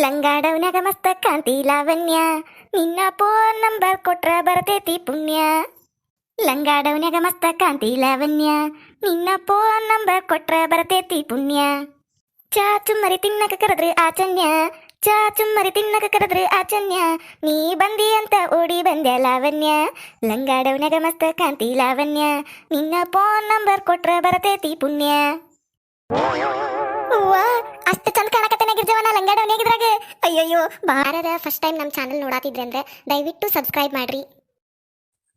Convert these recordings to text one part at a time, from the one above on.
ಲಂಗಾಡವನ್ಯಾಗ ಮಸ್ತ ಕಾಂತಿ ಲಾವಣ್ಯ. ನಿನ್ನ ಫೋನ್ ನಂಬರ್ ಕೊಟ್ರ ಬರ್ತೈತಿ ಪುಣ್ಯ. ಲಂಗಾಡವನ್ಯಾಗ ಮಸ್ತ ಕಾಂತಿ ಲಾವಣ್ಯ. ನಿನ್ನ ಫೋನ್ ನಂಬರ್ ಕೊಟ್ರ ಬರ್ತೈತಿ ಪುಣ್ಯ. ಚಾಚು ಮರಿ ತಿನ್ನಕ ಕರೆದ್ರೆ ಆಚನ್ಯ ಚಾ ಚುಮ್ಮರಿ ತಿನ್ನಕ ಕರೆದ್ರೆ ಆಚನ್ಯ ನೀ ಬಂದಿ ಅಂತ ಓಡಿ ಬಂದ್ಯ ಲಾವಣ್ಯ. ಲಂಗಾಡವನ್ಯಾಗ ಮಸ್ತ ಕಾಂತಿ ಲಾವಣ್ಯ. ನಿನ್ನ ಫೋನ್ ನಂಬರ್ ಕೊಟ್ರ ಬರ್ತೈತಿ ಪುಣ್ಯ. ಅಷ್ಟು ಚಂದ ಕಾಣಕತ್ತೇನೆ ಗಿರ್ಜವನ ಲಂಗಾಡವನ್ ಹೇಗಿದ್ರಾಗ? ಅಯ್ಯಯ್ಯೋ ಬಾರದ ಫಸ್ಟ್ ಟೈಮ್ ನಮ್ಮ ಚಾನಲ್ ನೋಡಾತಿದ್ರೆ ಅಂದ್ರೆ ದಯವಿಟ್ಟು ಸಬ್ಸ್ಕ್ರೈಬ್ ಮಾಡ್ರಿ.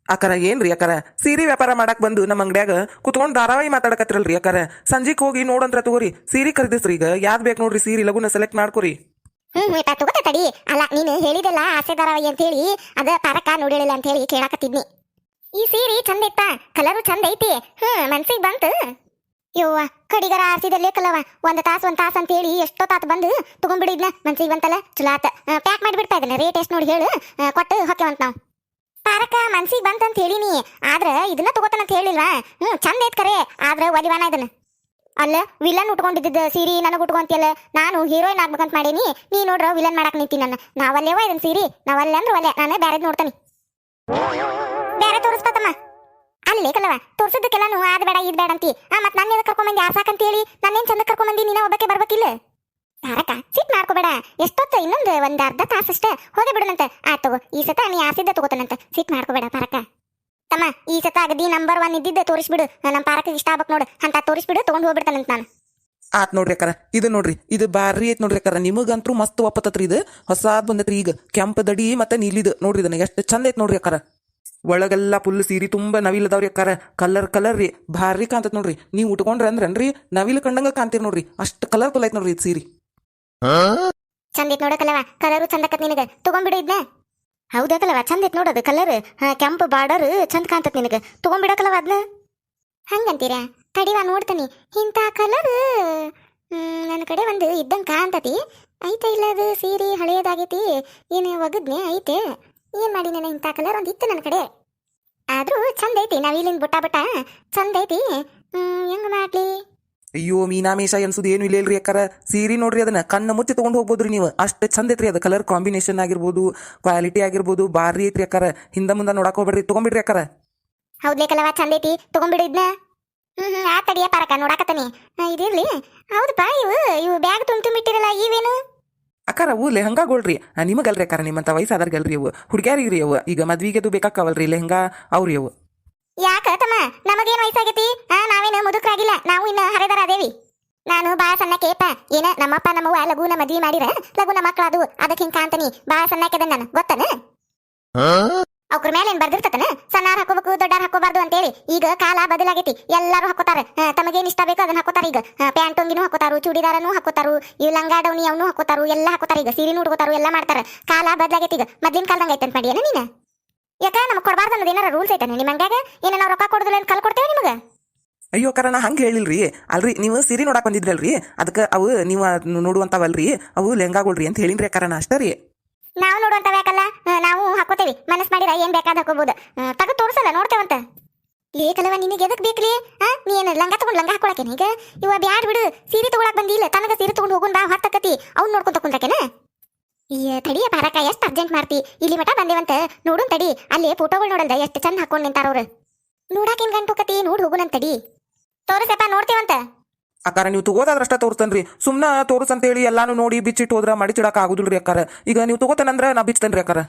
ಅಕ್ಕರ ಏನ್ರಿ ಅಕ್ಕರ ಸೀರೆ ವ್ಯಾಪಾರ ಮಾಡಕ್ ಬಂದು ನಮ್ಮ ಅಂಗಡ್ಯಾಗ ಕುತ್ಕೊಂಡ್ ಧಾರಾವಾಹಿ ಮಾತಾಡಕತ್ತಿರಲ್ರಿ ಅಕ್ಕರ ಸಂಜೆಗ್ ಹೋಗಿ ನೋಡಂತ್ರ ತಗೋರಿ. ಸೀರೆ ಖರೀದಿಸ್ರಿ ಈಗ. ಯಾವ್ದ್ ಬೇಕು ನೋಡ್ರಿ ಸೀರೆ ಲಗುನ ಸೆಲೆಕ್ಟ್ ಮಾಡ್ಕೊರಿ. ಹ್ಮ್ ಆಯ್ತಾ ತಗೋತ ತಡಿ. ಅಲ್ಲ ನೀನು ಹೇಳಿದೆಲ್ಲ ಆಸೆ ಧಾರಾವಾಹಿ ಅಂತ ಹೇಳಿ ಅದ ಪರಕ ನೋಡಿಳಿಲ್ಲ ಅಂತ ಹೇಳಿ ಕೇಳಾಕತ್ತಿದ್ನಿ. ಈ ಸೀರೆ ಚಂದ ಇತ್ತ? ಕಲರು ಚಂದ ಐತಿ. ಹ್ಮ್ ಮನ್ಸಿಗೆ ಬಂತು. ಯವ್ವ, ಕಡಿಗರ ಆರ್ಸಿದಲ್ಲೇ ಕಲವ ಒಂದ್ ತಾಸ್ ಒಂದ್ ತಾಸ್ ಅಂತ ಹೇಳಿ ಎಷ್ಟೋ ತಾತ್ ಬಂದು ತಗೊಂಡ್ಬಿಡಿದ್ನ ಮನ್ಸಿಗೆ ಬಂತಲ್ಲ? ಚಲೋ ಆತ. ಪ್ಯಾಕ್ ಮಾಡಿಬಿಡ್ತಾ ಇದನ್ನ ರೇಟ್ ಎಷ್ಟು ನೋಡಿ ಹೇಳು. ಕೊಟ್ಟು ಕೊಟ್ಟು ಹೊಕ್ಕೆವಂತ ನಾವು. ಪಾರಕ ಮನ್ಸಿಗೆ ಬಂತಂತ ಹೇಳಿನಿ ಆದ್ರ ಇದನ್ನ ತಗೋತಾನಂತ ಹೇಳಿಲ್ವಾ? ಹ್ಮ್, ಚಂದ ಐತ್ ಕರೆ. ಆದ್ರ ಒಲಿವಾನ ಇದನ್ನ. ಅಲ್ಲ ವಿಲನ್ ಉಟ್ಕೊಂಡಿದ್ದ ಸೀರಿ ನನಗೆ ಉಟ್ಕೊಂತಿಯಲ್ಲ? ನಾನು ಹೀರೋಯಿನ್ ಆಗ್ಬೇಕಂತ ಮಾಡೀನಿ. ನೀ ನೋಡ್ರ ವಿಲನ್ ಮಾಡಕ್ ನಿಂತಿ ನನ್ನ ನಾವಲ್ಲೇವ ಇದನ್ ಸೀರಿ? ನಾವಲ್ಲೇ ಅಂದ್ರೆ ಒಲೆ ನಾನು ಬ್ಯಾರೆದ್ ನೋಡ್ತಾನೆ. ಬೇರೆ ತೋರಿಸ್ತಾತಮ್ಮ ಅಲ್ಲೇ ಕಲವ ತೋರ್ಸಿದ್ದಕ್ಕೆಲ್ಲಾನು ಅದ್ ಬೇಡ ಇದ್ ಬೇಡ ಅಂತಿ. ಆ, ಮತ್ ನನ್ನ ಆ ಸಾಕ ಆಸಾಕಂತ ಹೇಳಿ ನನ್ನೇನ್ ಚಂದ ಕರ್ಕೊಂಬಂದಿ? ನೀನ ಒಬ್ಬಕ್ಕೆ ಬರ್ಬೇಕಿಲ್ಲ? ತಾರಕ ಸಿಟ್ ಮಾಡ್ಕೋಬೇಡ. ಎಷ್ಟೊತ್ತ, ಇನ್ನೊಂದು ಒಂದ್ ಅರ್ಧ ತಾಸಷ್ಟ ಹೋಗಿ ಬಿಡುನಂತ. ಆ, ತಗೋ, ಈ ಸತ ನೀ ಆಸಿದ್ದ ತಗೋತಾನಂತ. ಸಿಟ್ ಮಾಡ್ಕೋಬೇಡ ಪಾರಕ ತಮ್ಮ, ಈ ಸತ ಅಗದಿ ನಂಬರ್ ಒನ್ ಇದ್ದಿದ್ದ, ತೋರಿಸ್ಬಿಡು. ನಮ್ಮ ಪಾರಕ ಇಷ್ಟ ಆಗ್ಬೇಕು ನೋಡು. ಅಂತ ತೋರಿಸ್ಬಿಡು, ತಗೊಂಡ್ ಹೋಗ್ಬಿಡ್ತಾನಂತ ನಾನು. ಆತ್ ನೋಡ್ರಿ ಅಕ್ಕರ, ಇದು ನೋಡ್ರಿ, ಇದು ಬಾರಿ ಐತ್ ನೋಡ್ರಿ ಅಕ್ಕಾರ. ನಿಮಗಂತೂ ಮಸ್ತ್ ಒಪ್ಪತ್ತತ್ರಿ ಇದು. ಹೊಸಾದ್ ಬಂದತ್ರಿ ಈಗ. ಕೆಂಪು ದಡಿ ಮತ್ತೆ ನೀಲಿದು. ನೋಡ್ರಿ ಇದನ್ನ, ಎಷ್ಟು ಚಂದ ಐತ್ ನೋಡ್ರಿ ಅಕ್ಕಾರ. ಒಳಗೆಲ್ಲ ಫುಲ್ ಸೀರೆ ತುಂಬಾ ನವಿಲ್ ಅದಾವ್ರಿ ಅಕ್ಕಾರ. ಕಲರ್ ಕಲರ್ ರೀ. ಭಾರಿ ಕಾಂತತ್ ನೋಡ್ರಿ. ನೀವು ಉಟ್ಕೊಂಡ್ರೆ ಅಂದ್ರನ್ರಿ? ನವಿಲು ಕಂಡಂಗ ಕಾಂತೀರಿ ನೋಡ್ರಿ. ಅಷ್ಟು ಕಲರ್ಫುಲ್ ಐತೆ ನೋಡ್ರಿ ಇದು ಸೀರೆ. ಚಂದ ಐತ್ ನೋಡಕಲ್ಲವ ಕಲರು ಚಂದಕತ್ ನಿನಗ. ತಗೊಂಡ್ಬಿಡು ಇದ್ನ. ಹೌದಕ್ಕಲ್ಲವ ಚಂದ ಐತ್ ನೋಡೋದು ಕಲರ್ ಕೆಂಪು ಬಾರ್ಡರ್ ಚಂದ ಕಾಣ್ತತ್ ನಿನಗೆ. ತಗೊಂಡ್ಬಿಡಕಲ್ಲವ ಅದನ್ನ ಹಂಗಂತೀರ? ತಡಿವಾ ನೋಡ್ತೀನಿ. ಇಂಥ ಕಲರ್ ನನ್ನ ಕಡೆ ಒಂದು ಇದ್ದಂಗೆ ಕಾಣ್ತತಿ. ಐತೆ ಇಲ್ಲ ಅದು ಸೀರೆ ಹಳೆಯದಾಗೈತಿ ಏನು ಒಗದ್ನೆ ಐತೆ. ಏನು ಮಾಡಿ ನಾನು ಇಂಥ ಕಲರ್ ಒಂದು ಇತ್ತು ನನ್ನ ಕಡೆ. ಆದ್ರೂ ಚಂದ ಐತಿ ನಾವಿಲ್ಲಿಂದ ಬುಟ್ಟ ಬುಟ್ಟ. ಚಂದ ಐತಿ. ಹೆಂಗ್ ಮಾಡ್ಲಿ? ಅಯ್ಯೋ ಮೀನಾಮೇಶ ಅನ್ಸುದು ಏನು ಇಲ್ಲ ಇಲ್ರಿ ಅಕ್ಕಾರ. ಸೀರೆ ನೋಡ್ರಿ ಅದನ್ನ. ಕಣ್ಣ ಮುಚ್ಚಿ ತಗೊಂಡು ಹೋಗ್ಬೋದ್ರಿ ನೀವು. ಅಷ್ಟು ಚಂದ ಐತ್ರಿ ಅದು. ಕಲರ್ ಕಾಂಬಿನೇಷನ್ ಆಗಿರ್ಬೋದು ಕ್ವಾಲಿಟಿ ಆಗಿರ್ಬೋದು ಬಾರಿ ಐತ್ರಿ ಅಕ್ಕಾರ. ಹಿಂದ ಮುಂದೆ ನೋಡಕ್ ಹೋಗ್ಬೇಡ್ರಿ. ತಗೊಂಬಿಡ್ರಿ ಅಕ್ಕಾರ. ಹೌದ್ಲೇ ಕಲವ ಚಂದ ಐತಿ. ತಗೊಂಡ್ಬಿಡು ಇದನ್ನ ಹ್ಮ್ ಹ್ಮ್ ಆ ತಡಿಯ ಪಾರಕ ನೋಡಾಕತ್ತಾನಿ ಇದಿರ್ಲಿ. ಹೌದಪ್ಪ ಇವು ಇವು ಬ್ಯಾಗ್ ತುಂಬ ತುಂಬಿಟ್ಟಿರಲ್ಲ ಇವೇನು? ಅಕ್ಕಾರ ಅವು ಲೆಹಂಗಾಗಳ್ರಿ ನಿಮಗಲ್ರಿ ಅಕ್ಕಾರ ನಿಮ್ಮಂತ ವಯಸ್ಸಾದರ್ಗಲ್ರಿ ಅವು ಹುಡುಗ್ಯಾರಿಗ್ರಿ ಅವು ಈಗ ಮದ್ವಿಗೆ ಅದು ಬೇಕಾಕವಲ್ರಿ ಲೆಹಂಗಾ ಅವ್ರಿ ಅವು ಯಾಕ ತಮ್ಮ ನಮಗೇನ್ ವಯಸ್ಸಾಗೈತಿ? ಆ ನಾವೇನು ಮುದುಕರಾಗಿಲ್ಲ. ನಾವು ಇನ್ನ ಹರೆದರ ಅದೇವಿ. ನಾನು ಬಾಳ ಸಣ್ಣ ಕೇಪ ಏನ ನಮ್ಮಪ್ಪ ನಮ್ಮವ್ವ ಲಘುನ ಮದ್ವಿ ಮಾಡಿರ? ಲಘುನ ಮಕ್ಕಳದು ಅದಕ್ಕೆ ಹಿಂಗ್ ಕಾಂತನಿ ಬಾ ಸಣ್ಣಕ್ಕೆದ ನಾನು. ಗೊತ್ತನ? ಅವ್ರ ಮೇಲೆ ಏನ್ ಬರ್ದಿರ್ತತನ? ಸಣ್ಣಾರ್ ಹಾಕೋಬೇಕು ದೊಡ್ಡಾರ್ ಹಾಕೋಬಾರ್ದು ಅಂತೇಳಿ ಈಗ ಕಾಲ ಬದಲಾಗೈತಿ. ಎಲ್ಲಾರು ಹಾಕೋತಾರ ತಮಗೇನ್ ಇಷ್ಟ ಬೇಕೋ, ಅದನ್ನ ಹಾಕೋತಾರ ಈಗ. ಪ್ಯಾಂಟ್ ಅಂಗಿನೂ ಹಾಕೋತಾರು ಚೂಡಿದಾರನು ಹಾಕೋತಾರು ಈ ಲಂಗಾ ಡೌನಿ ಅವನು ಹಾಕೋತಾರು ಎಲ್ಲ ಹಾಕೋತಾರ ಈಗ. ಸೀರೆ ಉಡ್ಕೋತಾರು ಎಲ್ಲ ಮಾಡ್ತಾರ. ಕಾಲ ಬದಲಾಗೈತಿ ಈಗ. ಮೊದ್ಲಿನ ಕಾಲದಂಗ ಐತೆ ಮಾಡಿ ಮಾಡಿಯೇನ ನೀನ? ಯಾಕ ನಮ್ಗೆ ಕೊಡಬಾರ್ದು ಅನ್ನೋದು ಏನಾರ ರೂಲ್ಸ್ ಐತಾನೆ ನಿಮ್ಮ ಹಂಗಾಗ ಏನೇ ನಾವು ರೊಕ್ಕ ಕೊಡುದಿಲ್ಲ ಅಂತ ಕಲ್ ಕೊಡ್ತೇವೆ ನಿಮಗೆ? ಅಯ್ಯೋ ಕರ, ನಾ ಹಂಗೆ ಹೇಳಿಲ್ರಿ. ಅಲ್ರಿ, ನೀವು ಸೀರೆ ನೋಡಕ್ ಬಂದಿದ್ರಲ್ರಿ? ಅದಕ್ಕೆ ಅವು ನೀವು ನೋಡುವಂತವಲ್ರಿ ಅವು ಲೆಹಂಗಾಗಳ್ರಿ ಅಂತ ಹೇಳಿನ್ರಿ ಕರಣ ಅಷ್ಟೇ ರೀ. ನಾವು ನೋಡುವಂತ ಬೇಕಲ್ಲ ನಾವು ಹಾಕೋತೇವಿ. ಮನಸ್ ಮಾಡಿರ ಏನ್ ಬೇಕಾದ ಹಾಕೋಬಹುದು ತಗ ತೋರ್ಸಲ್ಲ, ನೋಡ್ತೇವಂತ. ಲೇಖಲವ ನಿನಗೆ ಎದಕ್ ಬೇಕ್ರಿ? ಹಾ ನೀ ಏನು ಲಂಗ ತಗೊಂಡ್ ಲಂಗ ಹಾಕೊಳಕೇನ ಈಗ? ಇವ ಬ್ಯಾಡ್ ಬಿಡು, ಸೀರೆ ತಗೊಳಕ್ ಬಂದಿಲ್ಲ ತನಗ ಸೀರೆ ತಗೊಂಡ್ ಹೋಗುನ್ ಬಾ ಹೊತ್ತಕತಿ ಅವ್ನ್ ನೋಡ್ಕೊಂತ ಕುಂತಕೇನ ಈ ತಡಿಯ ಪಾರಕ ಎಷ್ಟ್ ಅರ್ಜೆಂಟ್ ಮಾಡ್ತಿ? ಇಲ್ಲಿ ಮಠ ಬಂದೇವಂತ. ನೋಡುನ್ ತಡಿ, ಅಲ್ಲಿ ಫೋಟೋಗಳು ನೋಡಲ್ದ ಎಷ್ಟು ಚಂದ ಹಾಕೊಂಡ್ ನಿಂತಾರ ಅವ್ರು ನೋಡಾಕೇನ್ ಗಂಟು ಕತಿ, ನೋಡ್ ಹೋಗುನಂತ ತಡಿ. ತೋರಿಸಪ್ಪ, ನೋಡ್ತೇವಂತ. ಅಕ್ಕಾರ ನೀವು ತಗೋದಾದ್ರಷ್ಟ ತೋರಿಸ್ತೇನ್ರಿ. ಸುಮ್ನ ತೋರ್ಸ್ ಅಂತ ಹೇಳಿ ಎಲ್ಲಾನು ನೋಡಿ ಬಿಚ್ಚಿಟ್ಟು ಹೋದ್ರ ಮಡಿಚಿಡಕ್ ಆಗುದಿಲ್ರಿ ಅಕ್ಕಾರ ಈಗ ನೀವು ತಗೋತೇನಂದ್ರ ನಾ ಬಿಚ್ತೇನ್ರಿ ಅಕ್ಕಾರ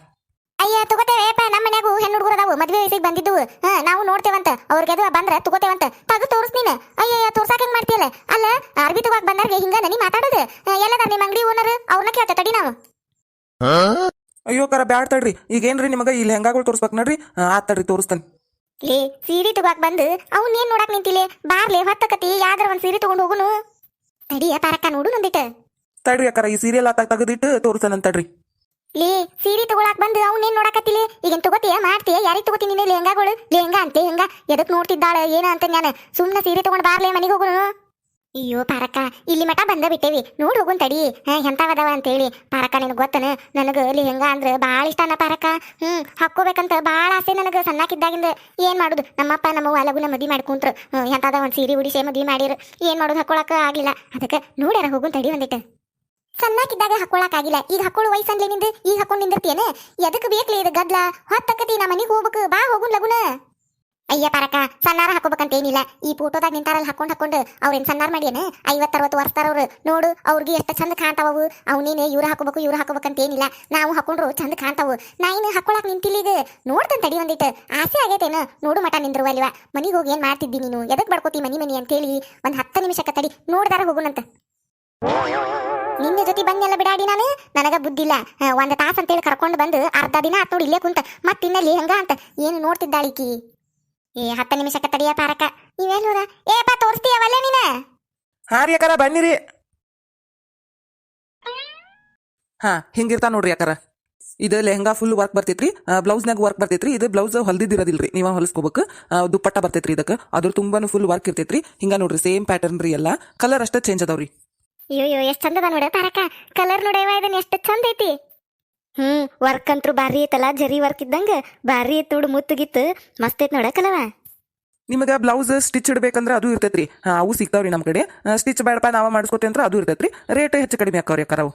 ಅಯ್ಯ ತಗೋತೇವೆ. ನಮ್ಮ ಮನ್ಯಾಗೂ ಹೆಣ್ಣು ಹುಡುಗರು ಅದಾವು. ಮದ್ವೆ ವಯಸ್ಸಿಗೆ ಬಂದಿದ್ದು. ಹಾ ನಾವು ನೋಡ್ತೇವಂತ. ಅವ್ರಿಗೆ ಅದು ಬಂದ್ರ ತಗೋತೇವಂತ. ತಗದು ತೋರ್ಸ್ ನೀನು ಅಯ್ಯ ತೋರ್ಸಾಕ ಹೆಂಗ್ ಮಾಡ್ತೀಯಲ್ಲ? ಅಲ್ಲ ಅರ್ಬಿ ತಗೋಕ್ ಬಂದಾರ್ಗೆ ಹಿಂಗ ನನಿ ಮಾತಾಡೋದು. ಎಲ್ಲದಾರ ನಿಮ್ಮ ಅಂಗಡಿ ಓನರ್ ಅವ್ರನ್ನ ಕೇಳ್ತ ತಡಿ ನಾವು. ಅಯ್ಯೋ ಕರ ಬ್ಯಾಡ್ ತಡ್ರಿ. ಈಗ ಏನ್ರಿ ನಿಮಗ ಈ ತೋರಿಸ್ಬೇಕು ತೋರ್ಸ್ಬೇಕು ನೋಡ್ರಿ. ಆ ತಡ್ರಿ ತೋರಿಸ್ತೇನೆ. ಲೇ ಸೀರೆ ತಗೋಕ್ ಬಂದು ಅವ್ನ್ ಏನ್ ನೋಡಕ್ ನಿಂತಿಲೆ? ಬಾರ್ಲೆ ಹೊತ್ತಕತಿ ಯಾವ್ದಾರ ಒಂದ್ ಸೀರೆ ತಗೊಂಡ್ ಹೋಗುನು? ತಡಿಯ ಪಾರಕ್ಕ ನೋಡು ನಂದಿಟ್ಟ. ತಡ್ರಿ ಅಕ್ಕಾರ ಈ ಸೀರಿಯಲ್ ಆತ ತೆಗೆದಿಟ್ಟು ತೋರಿಸ್ತೇನೆ ತಡ್ರಿ. ಲೇ ಸೀರೆ ತಗೊಳಕ್ ಬಂದು ಅವ್ನ್ ಏನ್ ನೋಡಕತ್ತಿಲೆ? ಈಗೇನ್ ತಗೋತಿಯ ಮಾಡ್ತೀಯ? ಯಾರಿಗ್ ತಗೋತೀನಿ ನೀನು? ಲೆಹಂಗಾಗಳು? ಲೆಹಂಗಾ ಅಂತೆ ಹೆಂಗ ಎದಕ್ ನೋಡ್ತಿದ್ದಾಳ ಏನ ಅಂತ ನಾನು ಸುಮ್ನ ಸೀರೆ ತಗೊಂಡ್ ಬಾರ್ಲೆ ಮನಿಗ್ ಹೋಗುನು? ಅಯ್ಯೋ ಪಾರಕ್ಕ, ಇಲ್ಲಿ ಮಠ ಬಂದ ಬಿಟ್ಟೇವಿ. ನೋಡಿ ಹೋಗುನ್ ತಡಿ. ಎಂತಾವದವ ಅಂತೇಳಿ. ಪಾರಕ್ಕ, ನಿನಗೆ ಗೊತ್ತನ? ನನಗ ಲೆಹಂಗಾ ಅಂದ್ರ ಬಾಳ ಇಷ್ಟನ ಪಾರಕ್ಕ. ಹ್ಮ್ ಹಾಕೋಬೇಕಂತ ಬಾಳ ಆಸೆ ನನಗೆ ಸಣ್ಣಕ್ಕಿದ್ದಾಗಿಂದ ಏನು ಮಾಡೋದು? ನಮ್ಮಪ್ಪ ನಮ್ಮವ್ವ ಲಗುನ ಮದ್ವಿ ಮಾಡ್ಕೊಂತ್ರು ಎಂತಾದ ಒಂದ್ ಸೀರೆ ಉಡಿಸೇ ಮದಿ ಮಾಡಿರು. ಏನು ಮಾಡೋದು ಹಾಕೊಳಕ ಆಗಿಲ್ಲ. ಅದಕ್ಕೆ ನೋಡ್ಯಾರ, ಹೋಗುನ್ ತಡಿ ಒಂದಿಟ್ಟು ಸಣ್ಣಾಕಿದ್ದಾಗ ಹಾಕೊಳಕಾಗಿಲ್ಲ ಈಗ ಹಾಕೊಳ್ಳೋ ವಯಸ್ಸನ್ಲೆ ನಿಂದು. ಈಗ ಹಾಕೊಂಡ್ ನಿಂದಿರ್ತೀಯನ? ಎದಕ್ ಬೇಕಲಿ ಇದು ಗದ್ಲ? ಹೊತ್ತಕತಿ ನಮ್ಮ ಮನೆಗೆ ಹೋಗ್ಬೇಕು. ಬಾ ಹೋಗುನ್ ಲಗುನ. ಅಯ್ಯ ಪರಕ ಸಣ್ಣಾರ ಹಾಕೋಬೇಕಂತ ಏನಿಲ್ಲ ಈ ಫೋಟೋದಾಗ ನಿಂತಾರಲ್ಲಿ ಹಾಕೊಂಡು ಹಾಕೊಂಡು ಅವ್ರೇನ್ ಸಣ್ಣಾರ ಮಾಡ್ಯಾನ? ಐವತ್ತರವತ್ತು ವರ್ಷದವ್ರು. ನೋಡು, ಅವ್ರಿಗೆ ಎಷ್ಟು ಚಂದ ಕಾಣ್ತಾವು ಅವನೇನೆ ಇವ್ರು ಹಾಕೋಬೇಕು, ಇವ್ರು ಹಾಕೋಬೇಕಂತ ಏನಿಲ್ಲ ನಾವು ಹಾಕೊಂಡ್ರು ಚಂದ ಕಾಣ್ತಾವು. ನಾ ಇನ್ನು ಹಾಕೊಳಕ್ ನಿಂತಿಲ್ಲ ಇದು ನೋಡ್ತಾನೆ ತಡಿ ಒಂದಿಟ್ಟು ಆಸೆ ಆಗೈತೇನು? ನೋಡು ಮಠ ನಿಂದ್ರು ಅಲ್ವಾ? ಮನಿಗೆ ಹೋಗಿ ಏನ್ ಮಾಡ್ತಿದ್ದಿ ನೀನು? ಎದಕ್ ಬಡ್ಕೋತಿ ಮನಿ ಮನಿ ಅಂತೇಳಿ? ಒಂದ್ ಹತ್ತು ನಿಮಿಷಕ್ಕೆ ತಡಿ. ನೋಡ್ದಾರ ಹೋಗುನಂತ. ನಿನ್ನ ಜೊತೆ ಬಂದೆಲ್ಲ ಬಿಡಾಡಿ ನಾನು? ನನಗ ಬುದ್ಧಿಲ್ಲ. ಒಂದು ತಾಸು ತಾಸ್ ಅಂತೇಳಿ ಕರ್ಕೊಂಡು ಬಂದು ಅರ್ಧ ದಿನ ಆತ್ ನೋಡಿ ಇಲ್ಲೇ ಕುಂತ. ಮತ್ತಿನ್ನಲ್ಲಿ ಹೆಂಗ ಅಂತ? ಏನು ನೋಡ್ತಿದ್ದಾಳಿಕಿ ಏ ಹತ್ತು ನಿಮಿಷಕ್ಕೆ ತಡಿಯ ಪಾರಕ ಇವೆಲ್ಲೂರ ಏ ಬಾ ತೋರಿಸ್ತೀಯವಲ್ಲ ನೀನ? ಹಾರಿ ಅಕ್ಕಾರ ಬನ್ನಿರಿ. ಹಾ ಹಿಂಗಿರ್ತಾ ನೋಡ್ರಿ ಅಕ್ಕಾರ. ಇದು ಲೆಹಂಗಾ ಫುಲ್ ವರ್ಕ್ ಬರ್ತೈತ್ರಿ. ಬ್ಲೌಸ್ನಾಗ ವರ್ಕ್ ಬರ್ತೈತ್ರಿ. ಇದು ಬ್ಲೌಸ್ ಹೊಲ್ದಿದ್ದಿರೋದಿಲ್ರಿ. ನೀವು ಹೊಲಿಸ್ಕೋಬೇಕು. ದುಪ್ಪಟ್ಟ ಬರ್ತೈತ್ರಿ ಇದಕ್ಕೆ. ಅದ್ರ ತುಂಬಾನು ಫುಲ್ ವರ್ಕ್ ಇರ್ತೈತ್ರಿ. ಹಿಂಗ ನೋಡ್ರಿ ಸೇಮ್ ಪ್ಯಾಟರ್ನ್ ರೀ ಎಲ್ಲ. ಕಲರ್ ಅಷ್ಟೇ ಚೇಂಜ್ ಅದಾವ್ರಿ. ಅಯ್ಯೋ ಎಷ್ಟ್ ಚಂದದ ನೋಡ ಪಾರಕ ಕಲರ್ ನೋಡವ ಇದನ್ನ ಎಷ್ಟು ಚಂದ ಐತಿ. ಹ್ಮ್ ವರ್ಕ್ ಅಂತೂ ಭಾರಿ ಐತಲ್ಲ, ಜರಿ ವರ್ಕ್ ಇದ್ದಂಗ ಭಾರಿ ಐತ್ ನೋಡು, ಮುತ್ತುಗಿತ್ತು, ಮಸ್ತ್ ಐತ್ ನೋಡ ಕಲವ ನಿಮಗೆ ಬ್ಲೌಸ್ ಸ್ಟಿಚ್ ಇಡಬೇಕಂದ್ರೆ ಅದು ಇರ್ತೈತ್ರಿ. ಅವು ಸಿಗ್ತಾವ್ರಿ ನಮ್ಮ ಕಡೆ. ಸ್ಟಿಚ್ ಬೇಡಪ್ಪ, ನಾವು ಮಾಡಿಸ್ಕೊತೀವಿ ಅಂದ್ರೆ ಅದು ಇರ್ತೈತ್ರಿ. ರೇಟ್ ಹೆಚ್ಚು ಕಡಿಮೆ ಆಕ್ಕವ್ರಿ ಅಕ್ಕಾರ ಅವು.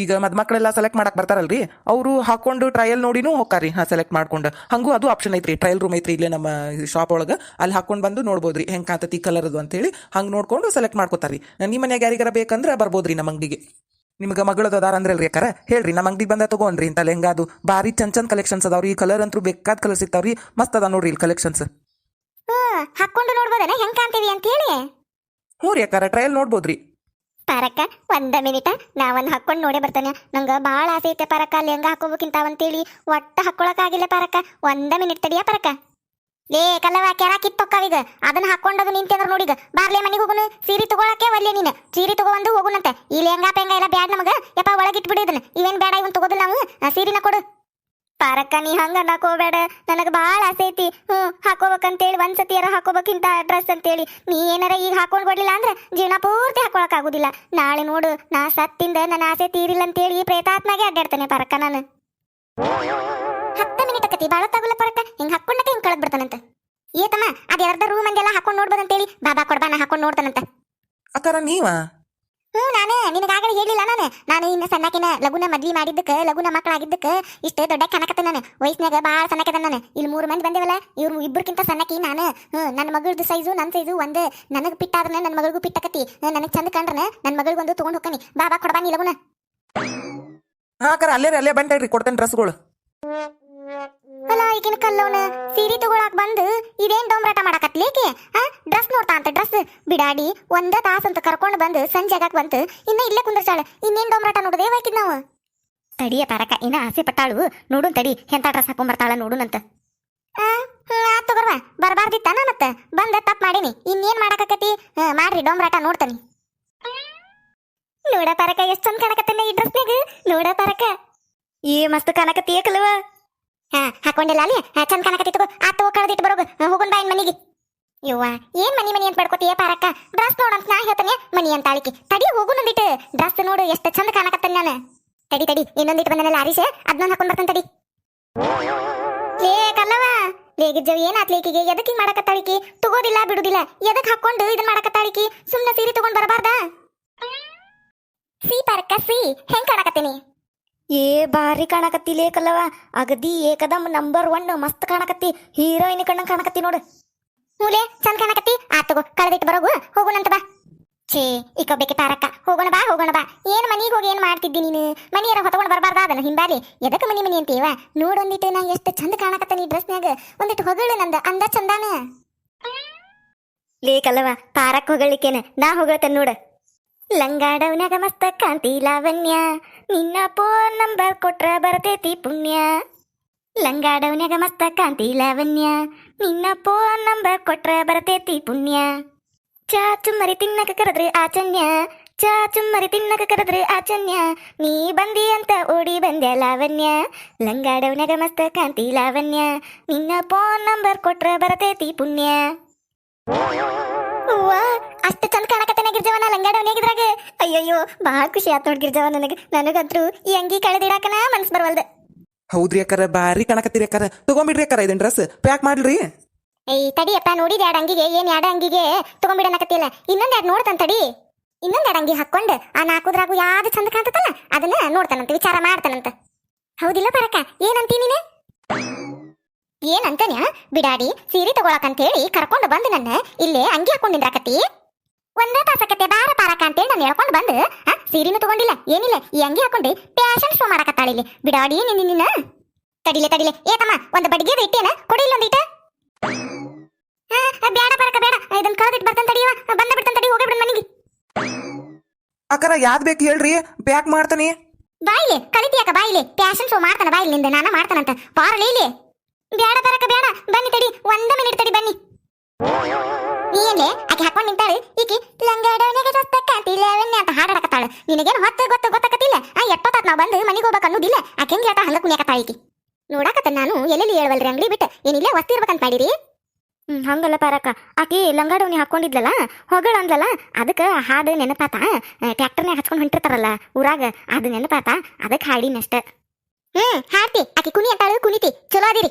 ಈಗ ಮಕ್ಕಳೆಲ್ಲ ಸೆಲೆಕ್ಟ್ ಮಾಡಕ್ ಬರ್ತಾರಲ್ರಿ. ಅವರು ಹಾಕೊಂಡು ಟ್ರಯಲ್ ನೋಡಿನೂ ಹೋಗ್ತಾರಿ ಹಾ ಸೆಲೆಕ್ಟ್ ಮಾಡ್ಕೊಂಡು. ಹಂಗೂ ಅದು ಆಪ್ಷನ್ ಐತ್ರಿ ಟ್ರಯಲ್ ರೂಮ್ ಐತ್ರಿ ಇಲ್ಲೇ ನಮ್ಮ ಶಾಪ್ ಒಳಗೆ. ಅಲ್ಲಿ ಹಾಕೊಂಡು ಬಂದು ನೋಡ್ಬೋದ್ರಿ, ಹೆಂಗ್ ಕಾಂತತಿ ಕಲರ್ ಅದು ಅಂತೇಳಿ. ಹಂಗೆ ನೋಡ್ಕೊಂಡು ಸೆಲೆಕ್ಟ್ ಮಾಡ್ಕೋತಾರಿ ನಿಮ್ಮ ಮನ್ಯಾಗ ಯಾರಿಗಾರ ಬೇಕಂದ್ರೆ ಬರ್ಬೋದ್ರಿ ನಮ್ಮ ಅಂಗಡಿಗೆ. ನಿಮ್ಗೆ ಮಗಳದ ಅದಾರ ಅಂದ್ರಲ್ರಿ ಯಾಕಾರ ಹೇಳ್ರಿ ನಮ್ಮ ಅಂಗಡಿಗೆ ಬಂದ ತಗೊಂಡ್ರಿ ಅಂತ ಲೆಹಂಗಾ ಅದು ಭಾರಿ ಚಂದ ಚಂದ ಕಲೆಕ್ಷನ್ಸ್ ಅದಾವ್ರಿ ಈ ಕಲರ್ ಅಂತೂ ಬೇಕಾದ ಕಲರ್ ಸಿಗ್ತಾವ್ರಿ ಮಸ್ತ್ ಅದ ನೋಡ್ರಿ ಇಲ್ಲಿ ಕಲೆಕ್ಷನ್ಸ್ ಹಾಕೊಂಡು ನೋಡ್ಬೋದನ? ಹೆಂಗ್ ಕಾಣ್ತೀವಿ ಅಂತ ಹೇಳಿ ಹ್ಞೂ ರೀ ಯಾಕಾರ ಟ್ರಯಲ್ ನೋಡ್ಬೋದ್ರಿ. ಪಾರಕ್ಕ ಒಂದ ಮಿನಿಟ ನಾ ಒಂದ್ ಹಾಕೊಂಡು ನೋಡೇ ಬರ್ತಾನೆ. ನಂಗೆ ಭಾಳ ಆಸೆ ಐತೆ ಪಾರಕ್ಕ ಅಲ್ಲಿ ಹೆಂಗ ಹಾಕೋಬೇಕಿಂತ ಅಂತೇಳಿ. ಒಟ್ಟ ಹಾಕೊಳಕ್ ಆಗಿಲ್ಲ ಪಾರಕ್ಕ. ಒಂದ ಮಿನಿಟ್ ತಡಿಯ ಪಾರಕ್ಕ. ಲೇ ಕಲ್ಲವ ಕೆರ ಕಿತ್ತೊಕ್ಕವೀಗ ಅದನ್ನ ಹಾಕೊಂಡದು ನಿಂತಂದ್ರ ನೋಡಿಗ. ಬಾರ್ಲೆ ಮನಿಗೆ ಹೋಗುನು. ಸೀರೆ ತಗೊಳಕ್ಕೆ ಒಲ್ಲೆ ನೀನು. ಸೀರೆ ತಗೊಂಡು ಹೋಗುನಂತೆ. ಈ ಲೆಹಂಗಾ, ಪೆಂಗ ಎಲ್ಲ ಬ್ಯಾಡ್ ನಮಗ. ಯಪ್ಪ ಒಳಗಿಟ್ಬಿಡು ಇದನ್ನ. ಇವೇನ್ ಬೇಡ ಇವನ್ ತಗೋದಿಲ್ಲ ನಾವು ಸೀರಿನ ಕೊಡು. ಪಾರಕ್ಕ, ನೀ ಹಂಗ ಅನ್ನಕೋಬೇಡ. ನನಗ ಬಾಳ ಆಸೆ ಐತಿ. ಹ್ಮ್, ಹಾಕೋಬೇಕಂತೇಳಿ ಒಂದ್ಸತಿಯಾರ ಹಾಕೋಬೇಕಿಂತ ಡ್ರೆಸ್ ಅಂತೇಳಿ. ನೀ ಏನಾರ ಈಗ ಹಾಕೊಂಡ್ ಕೊಡ್ಲಿಲ್ಲ ಅಂದ್ರೆ ಜೀವನ ಪೂರ್ತಿ ಹಾಕೊಳಕ್ ಆಗುದಿಲ್ಲ. ನಾಳೆ ನೋಡು, ನಾ ಸತ್ತಿಂದ ನನ್ನ ಆಸೆ ತೀರಿಲ್ಲ ಅಂತೇಳಿ ಪ್ರೇತಾತ್ಮಾಗೆ ಅಡ್ಡಾಡ್ತಾನೆ ಪರಕ್ಕ ನಾನು. ಹತ್ತು ಮಿನಿಟ್ ಬಾಳ ತಗುಲ ಪರಕ ಹಿಂಗ್ ಹಾಕೊಂಡಕ್ಕೆ ಹಿಂಗ್ ಕಳದ್ ಬಿಡ್ತಾನಂತ. ಏತಮ್ಮ ಅದ ಎರಡ ರೂಮ್ ಅಂದೆಲ್ಲ ಹಾಕೊಂಡ್ ನೋಡ್ಬೋದಂತೇಳಿ. ಬಾಬಾ ಕೊಡ್ಬಾ ನಾ ಹಾಕೊಂಡ್ ನೋಡ್ತಾನಂತ. ಅಕ್ಕಾರ ನೀವ? ಹ್ಮ್ ನಾನೇ ನಿನಗಾಗಲೇ ಹೇಳಿಲ್ಲ ನಾನು. ನಾನು ಇನ್ನು ಸಣ್ಣಕಿನ ಲಗುನ ಮದ್ವಿ ಮಾಡಿದ್ದಕ್ಕೆ ಲಗುನ ಮಕ್ಕಳಾಗಿದ್ದಕ್ಕೆ ಇಷ್ಟೇ ದೊಡ್ಡ ಕನಕತೆ ನಾನು. ವಯಸ್ಸಿನಾಗ ಭಾಳ ಸಣ್ಣಕದ ನಾನು. ಇಲ್ಲಿ ಮೂರು ಮಂದಿ ಬಂದೇವಲ್ಲ ಇವ್ರು ಇಬ್ಬರಿಗಿಂತ ಸಣ್ಣಕಿ ನಾನು. ಹ್ಮ್ ನನ್ನ ಮಗಳದ್ದು ಸೈಜು ನನ್ನ ಸೈಜು ಒಂದೇ. ನನಗೆ ಪಿಟ್ಟಾದ್ರೆ ನನ್ನ ಮಗಳಿಗೂ ಪಿಟ್ಟಕತಿ ನನಗೆ ಚಂದ ಕಂಡ್ರೆ ನನ್ನ ಮಗಳಿಗೊಂದು ತೊಗೊಂಡು ಹೋಗ್ತಾನೆ ಬಾಬಾ ಕೊಡ್ಬಾ ನೀ ಲಗುನ. ಹಾ ಅಕ್ಕಾರ ಅಲ್ಲೇ ಅಲ್ಲೇ ಬಂದೇಳ್ರಿ ಕೊಡ್ತೇನೆ ಡ್ರೆಸ್ಗಳು ಅಲ್ಲ, ಈಗಿನ ಕಲ್ಲವನ ಸೀರೆ ತಗೊಳಕ್ ಬಂದು ಇದೇನ್ ಡೊಂಬರಾಟ ಮಾಡಕತ್ಲೇಕೆ ಆ, ಡ್ರೆಸ್ ನೋಡ್ತಾ ಅಂತ ಡ್ರೆಸ್. ಬಿಡಾಡಿ, ಒಂದ ತಾಸ ಅಂತ ಕರ್ಕೊಂಡು ಬಂದು ಸಂಜೆ ಆಗಾಕ್ ಬಂತು. ಇನ್ನ ಇಲ್ಲೇ ಕುಂದ್ರಚಾಳ ಇನ್ನೇನ್ ಡೊಂಬರಾಟ ನೋಡದೆ? ಹೋಯ್ಕಿದ್ ನಾವು? ತಡಿಯ ತಾರಕ, ಇನ್ನ ಆಸೆ ಪಟ್ಟಾಳು. ನೋಡು ತಡಿ, ಎಂತ ಡ್ರೆಸ್ ಹಾಕೊಂಡ್ ಬರ್ತಾಳ ನೋಡುನಂತ ತಗೋರ್ವ. ಬರ್ಬಾರ್ದಿತ್ತಾನ ಮತ್ತ? ಬಂದ ತಪ್ಪ ಮಾಡೀನಿ. ಇನ್ನೇನ್ ಮಾಡಕತ್ತಿ ಮಾಡ್ರಿ, ಡೊಂಬರಾಟ ನೋಡ್ತಾನಿ. ನೋಡ ಪಾರಕ ಎಷ್ಟ್ ಚಂದ ಕಾಣಕತ್ತನ ಈ ಡ್ರೆಸ್ನಾಗ ನೋಡ ಪಾರಕ ಏ ಮಸ್ತ್ ಕಾಣಕತ್ತೀಯ ಕಲವ ಹಾ, ಹಾಕೊಂಡಿಲ್ಲ ಅಲ್ಲಿ? ಚಂದ ಕಾಣಕತ್ತಿತ್ತು ತಗೋ. ಆ, ತಗೋ, ಕಳ್ದಿಟ್ಟು ಬರೋಗು. ಹೋಗು ಬಾ ಇನ್ ಮನಿಗೆ. ಯವ್ವ, ಏನ್ ಮನಿ ಮನಿ ಅಂತ ಬಡ್ಕೋತೀಯ ಪಾರಕ್ಕ? ಡ್ರೆಸ್ ನೋಡಂತ ನಾ ಹೇಳ್ತಾನೆ. ಮನಿ ಅಂತ ಆಳಿಕೆ. ತಡಿ ಹೋಗುನಂದಿಟ್ಟು ಡ್ರೆಸ್ ನೋಡು, ಎಷ್ಟು ಚಂದ ಕಾಣಕತ್ತಾನೆ ನಾನು. ತಡಿ ತಡಿ, ಇನ್ನೊಂದಿಟ್ಟು ಬಂದನಲ್ಲ ಆರೀಶ್ ಅದನ್ನ ಹಾಕೊಂಡ್ ಬರ್ತಾನೆ ತಡಿ. ಲೇ ಕಲ್ಲವ ಲೇ ಗಿಜ್ಜವ್ ಏನ್ ಆತ್ಲೇಕಿಗೆ ಎದಕ್ಕೆ ಮಾಡಕತ್ತಾಳಿಕಿ? ತಗೋದಿಲ್ಲ, ಬಿಡುದಿಲ್ಲ. ಎದಕ್ ಹಾಕೊಂಡು ಇದನ್ ಮಾಡಕತ್ತಾಳಿಕಿ? ಸುಮ್ನೆ ಸೀರೆ ತಗೊಂಡ್ ಬರಬಾರ್ದ? ಸಿ ಪಾರಕ್ಕ, ಸಿ. ಹೆಂಗ್ ಕಾಣಕತ್ತೀನಿ? ಏ ಭಾರಿ ಕಾಣಕತ್ತಿ ಕಲ್ಲವ ಅಗದಿ ಏಕದಮ್ ನಂಬರ್ ಒನ್ ಮಸ್ತ್ ಕಾಣಕತ್ತಿ. ಹೀರೋಯಿನ್ ಕಣ್ಣ ಕಾಣಕತ್ತಿ ನೋಡು. ಮೂಲೆ ಚಂದ ಕಾಣಕತ್ತಿ. ಆ, ತಗೋ ಕಳೆದಿಟ್ಟು ಬರೋಗು. ಹೋಗೋಣಂತ ಬಾ. ಛೇ ಈಗ ಬೇಕೆ ತಾರಕ್ಕ. ಹೋಗೋಣ ಬಾ ಹೋಗೋಣ ಬಾ. ಏನ್ ಮನಿಗೆ ಹೋಗಿ ಏನ್ ಮಾಡ್ತಿದ್ದಿ ನೀನು? ಮನಿಯರ ಹೊತ್ಕೊಂಡ್ ಬರಬಾರ್ದ ಅದನ್ನ ಹಿಂಬಾಲಿ. ಎದಕ್ಕೆ ಮನಿ ಮನಿ ಅಂತೀವ? ನೋಡೊಂದಿಟ್ಟು ನಾ ಎಷ್ಟು ಚಂದ ಕಾಣಕತ್ತ ನೀ ಡ್ರೆಸ್ನ್ಯಾಗ ಒಂದಿಟ್ಟು ಹೊಗಳು ನಂದ. ಅಂದ ಚಂದಾನ. ಲೇ ಕಲ್ಲವ ಪಾರಕ್ ಹೊಗಳಿಕೇನ ನಾ ಹೊಗಳತೇನ್ ನೋಡ. ಲಂಗಾಡವನ್ಯಾಗ ಮಸ್ತ ಕಾಂತಿ ಲಾವಣ್ಯ ನಿನ್ನ ಫೋನ್ ನಂಬರ್ ಕೊಟ್ರ ಬರ್ತೈತಿ ಪುಣ್ಯ ಲಂಗಾಡವನ್ಯಾಗ ಮಸ್ತ ಕಾಂತಿ ಲಾವಣ್ಯ ನಿನ್ನ ಫೋನ್ ನಂಬರ್ ಕೊಟ್ರ ಬರ್ತೈತಿ ಪುಣ್ಯ ಚಾ ಚುಮ್ಮರಿ ತಿನ್ನಕ ಕರೆದ್ರೆ ಆಚನ್ಯ ಚಾ ಚುಮ್ಮರಿ ತಿನ್ನಕ ಕರೆದ್ರೆ ಆಚನ್ಯ ನೀ ಬಂದಿ ಅಂತ ಓಡಿ ಬಂದ್ಯ ಲಾವಣ್ಯ ಲಂಗಾಡವನ್ಯಾಗ ಮಸ್ತ ಕಾಂತಿ ಲಾವಣ್ಯ ನಿನ್ನ ಫೋನ್ ನಂಬರ್ ಕೊಟ್ರ ಬರ್ತೈತಿ ಪುಣ್ಯ ಅವ್ವ ಅಷ್ಟು ಚಂದ ಕಾಣಕತ್ತೇನೆ ಗಿರ್ಜವನ ಲಂಗಾಡವನೇ ಗಿದ್ರಾಗ ಅಯ್ಯಯ್ಯೋ ಬಹಳ ಖುಷಿ ಆತ್ ನೋಡ್ ಗಿರ್ಜವ ನನಗೆ. ನನಗಂತೂ ಈ ಅಂಗಿ ಕಳೆದಿಡಾಕನ ಮನ್ಸ್ ಬರವಲ್ದ. ಹೌದ್ರಿ ಅಕ್ಕಾರ ಬಾರಿ ಕಾಣಕತ್ತೀರಿ ಅಕ್ಕಾರ. ತಗೊಂಬಿಡ್ರಿ ಅಕ್ಕಾರ ಇದನ್ ಡ್ರೆಸ್. ಪ್ಯಾಕ್ ಮಾಡ್ರಿ ಏಯ್ ತಡಿಯಪ್ಪ ನೋಡಿದ ಎರಡು ಅಂಗಿಗೆ ಏನ್ ಎರಡು ಅಂಗಿಗೆ ತಗೊಂಡ್ಬಿಡನಕತ್ತಿಲ್ಲ ಇನ್ನೊಂದ್ ಎರಡು ನೋಡ್ತಾನ ತಡಿ. ಇನ್ನೊಂದೆರಡು ಅಂಗಿ ಹಾಕೊಂಡು ಆ ನಾಕುದ್ರಾಗು ಯಾವ್ದು ಚಂದ ಕಾಣ್ತದಲ್ಲ ಅದನ್ನ ನೋಡ್ತಾನಂತ ವಿಚಾರ ಮಾಡ್ತಾನಂತ. ಹೌದಿಲ್ಲ ಪರಕ ಏನಂತೀನಿ ನೀನು? ಏನಂತಾನ್ಯ ಬಿಡಾಡಿ ಸೀರೆ ತಗೊಳಕಂತ ಹೇಳಿ ಕರ್ಕೊಂಡು ಬಂದು ನನ್ನ. ಇಲ್ಲೇ ಅಂಗಿ ಹಾಕೊಂಡಿದ್ರಾಕತಿ ಒಂದೇ ತಾಸಕತೆ ಬಾರ ಪಾರಕ ಅಂತೇಳಿ ನಾನು ಹೇಳ್ಕೊಂಡು ಬಂದು. ಸೀರೆನೂ ತಗೊಂಡಿಲ್ಲ ಏನಿಲ್ಲ. ಈ ಅಂಗಿ ಹಾಕೊಂಡು ಫ್ಯಾಷನ್ ಶೋ ಮಾಡಕತ್ತಾಳ ಇಲ್ಲಿ. ಬಿಡಾಡಿ ನಿನ್ನ ನಿನ್ನ. ತಡಿಲೆ ತಡಿಲೆ. ಏತಮ್ಮ ತಮ್ಮ ಒಂದು ಬಡ್ಗೆ ಇಟ್ಟೇನ? ಕೊಡಿ ಇಲ್ಲೊಂದಿಟ ಹಾ, ಬೇಡ ಪರಕ ಬೇಡ ಇದನ್ನ ಕಳೆದಿಟ್ಟು ಬರ್ತಾನೆ ತಡಿಯವ ಬಂದ ಬಿಡ್ತಾನೆ ತಡಿ ಹೋಗಿ ಬಿಡ ಮನೆಗೆ. ಅಕ್ಕರ ಯಾವ್ದು ಬೇಕು ಹೇಳ್ರಿ? ಪ್ಯಾಕ್ ಮಾಡ್ತಾನೆ. ಬಾಯಿಲೆ ಕಳಿತಿಯಾಕ ಬಾಯಿಲೆ. ಫ್ಯಾಷನ್ ಶೋ ಮಾಡ್ತಾನ ಬಾಯಿಲಿಂದ ನಾನು ಮಾಡ್ತಾನಂತ. ಪಾರಲಿ ಇಲ್ಲಿ. ಬೇಡ ಬರಕ ಬೇಡ. ಬನ್ನಿ ತಡಿ. ಒಂದ ಮಿನಿಟ್ ತಡಿ ಬನ್ನಿ. ಏನ್ಲೆ? ಆಕೆ ಹಾಕೊಂಡ್ ನಿಂತಾಳೆ. ಈಕಿ ಲಂಗಾಡವನಿಗೆ ಸ್ವಸ್ತ ಕಾಂತಿಲ್ಲ ಅವನ್ನೇ ಅಂತ ಹಾಡಾಡಕತ್ತಾಳ. ನಿನಗೇನು ಹೊತ್ತು ಗೊತ್ತು ಗೊತ್ತಾಕತ್ತಿಲ್ಲ? ಆ ಎಷ್ಟೊತ್ತಾತ್ ನಾವು ಬಂದು ಮನೆಗೆ ಹೋಗ್ಬೇಕು ಅನ್ನೋದಿಲ್ಲ. ಆಕೆ ಹೆಂಗ್ ಹೇಳ್ತಾ ಹಂಗ ಕುಣಿಯಾಕತ್ತಾಳ ಈಕಿ? ನೋಡಾಕತ್ತ ನಾನು? ಎಲ್ಲೆಲ್ಲಿ ಹೇಳ್ವಲ್ರಿ ಅಂಗಡಿ ಬಿಟ್ಟು? ಏನಿಲ್ಲ ವಸ್ತಿ ಇರ್ಬೇಕಂತ ಮಾಡಿರಿ? ಹ್ಮ್ ಹಂಗಲ್ಲ ಪಾರಕ್ಕ ಆಕಿ ಲಂಗಾಡವನಿ ಹಾಕೊಂಡಿದ್ಲಲ್ಲ? ಹೊಗಳ ಅಂದ್ಲಲ್ಲ? ಅದಕ್ಕೆ ಹಾಡು ನೆನಪಾತ? ಟ್ರ್ಯಾಕ್ಟರ್ನ್ಯಾಗ ಹಚ್ಕೊಂಡು ಹೊಂಟಿರ್ತಾರಲ್ಲ ಊರಾಗ? ಅದು ನೆನಪಾತ? ಅದಕ್ಕೆ ಹಾಡಿನಷ್ಟ. ಹ್ಮ್ ಹಾಡ್ತಿ. ಆಕಿ ಕುಣಿ ಅಂತಾಳು ಕುಣಿತಿ. ಚಲೋ ಅದಿರಿ